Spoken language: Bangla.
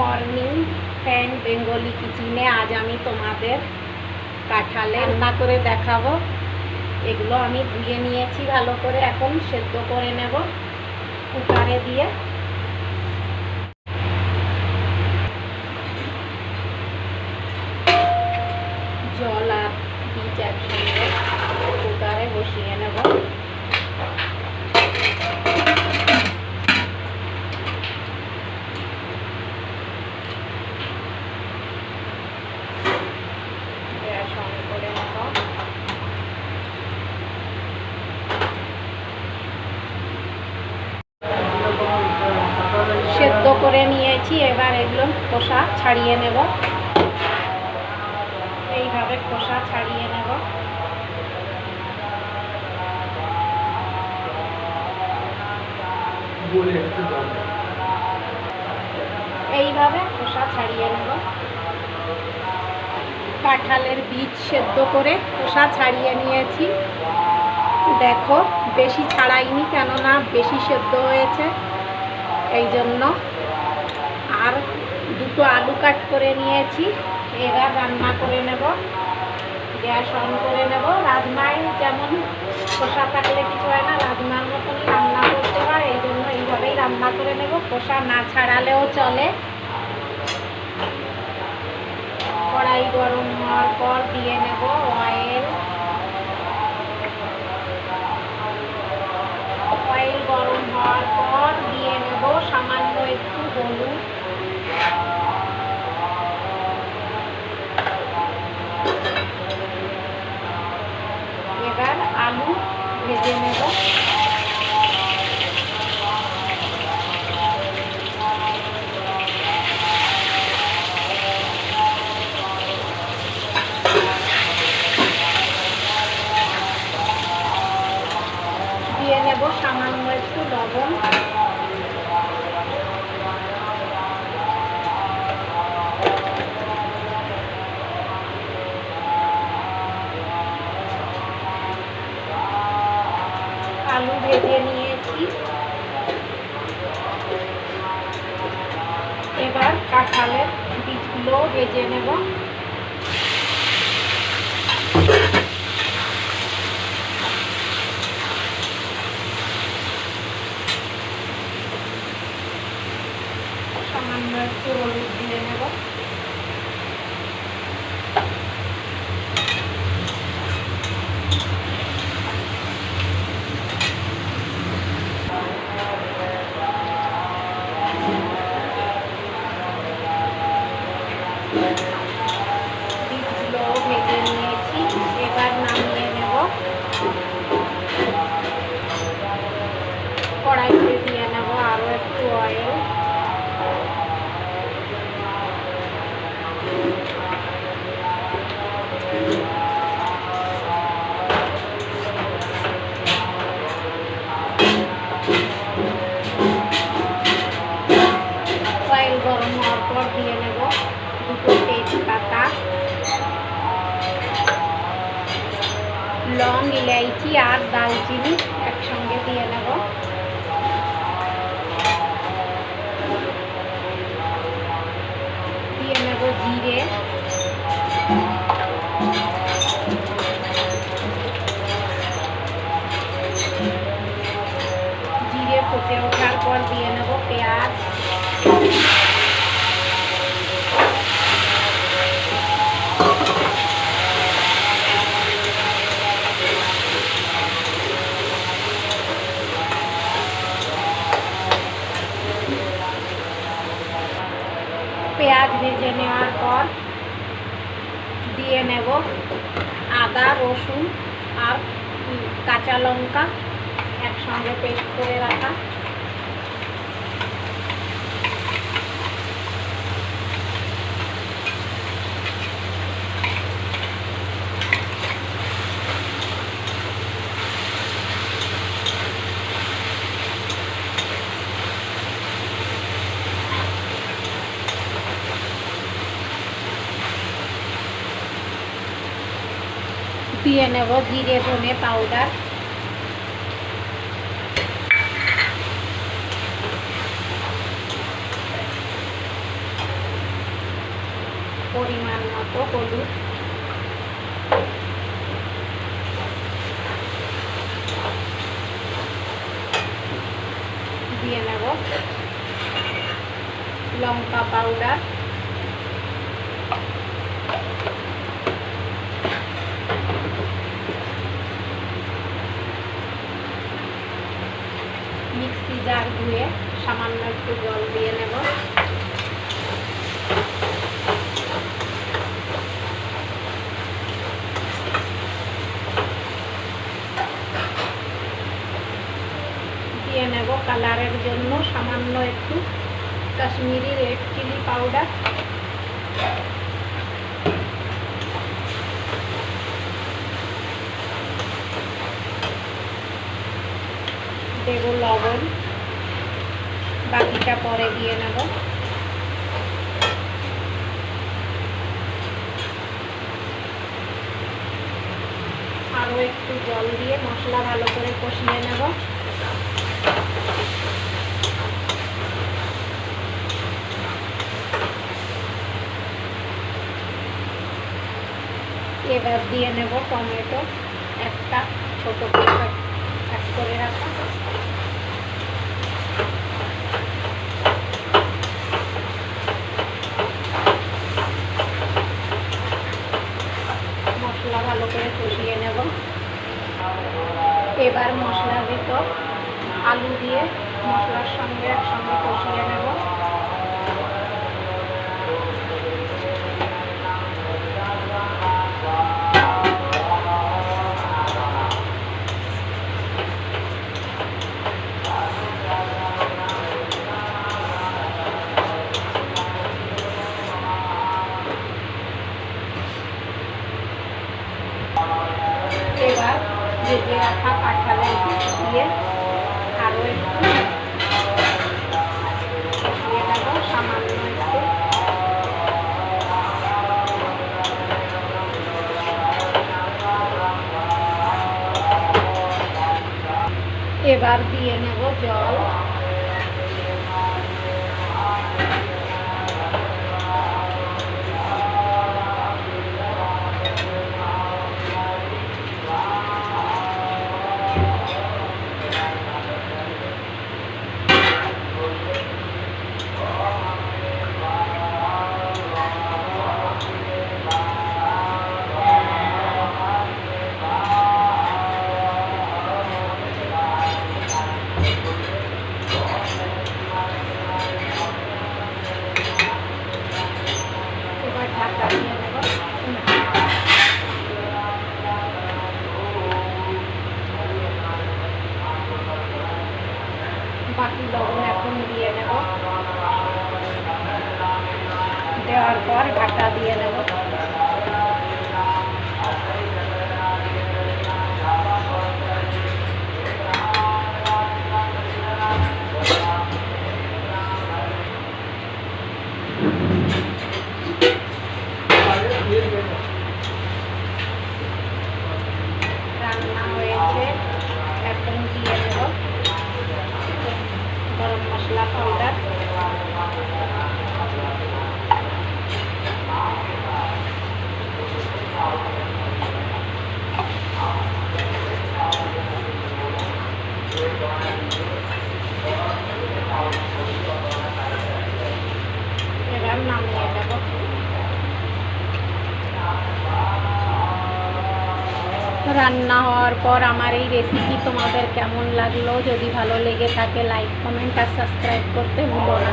মর্নিং ফ্যান বেঙ্গলি কিচেনে আজ আমি তোমাদের কাঁঠালে রান্না করে দেখাবো। এগুলো আমি ধুয়ে নিয়েছি ভালো করে, এখন সেদ্ধ করে নেব কুকারে দিয়ে জল আর বীজ একসঙ্গে কুকারে বসিয়ে নেব গ্যাস অন করে নেব সেদ্ধ করে নিয়েছি এবার এগুলো খোসা ছাড়িয়ে নেব। এইভাবে খোসা ছাড়িয়ে নেব। এইভাবে খোসা ছাড়িয়ে নেব। কাঁঠালের বীজ সেদ্ধ করে খোসা ছাড়িয়ে নিয়েছি। দেখো বেশি ছাড়াইনি কেননা বেশি সেদ্ধ হয়েছে। এই জন্য আর দুটো আলু কাট করে নিয়েছি। এবার রান্না করে নেব। গ্যাস অন করে নেব। রাজমায় যেমন খোসা থাকলে কিছু হয় না, রাজমার মতন রান্না করতে হয়। এই জন্য এইভাবেই রান্না করে নেব। খোসা না ছাড়ালেও চলে। কড়াই গরম হওয়ার পর দিয়ে নেব অয়েল অয়েল গরম হওয়ার ইলাইচি আর দিয়ে নেব আদা রসুন আর কাঁচা লঙ্কা একসঙ্গে পেস্ট করে রাখা। দিয়ে নেব জিরে ধনে পাউডার পরিমাণ মতো হলুদ। দিয়ে নেব লঙ্কা পাউডার মিক্সি জার ধুয়ে সামান্য একটু জল দিয়ে নেব। দিয়ে নেব কালারের জন্য সামান্য একটু কাশ্মীরি রেড চিলি পাউডার। দেব লবণ। বাকিটা পরে দিয়ে নেব। আরও একটু জল দিয়ে মশলা ভালো করে কষিয়ে নেব। এবার দিয়ে নেব টমেটো, একটা ছোট করে রাখা মশলা ভালো করে কষিয়ে নেব এবার মশলা দিত। আলু দিয়ে মশলার সঙ্গে একসঙ্গে কষিয়ে নেব। রান্না হওয়ার পর আমার এই রেসিপি তোমাদের কেমন লাগল? যদি ভালো লেগে থাকে লাইক কমেন্ট আর সাবস্ক্রাইব করতে ভুলো না।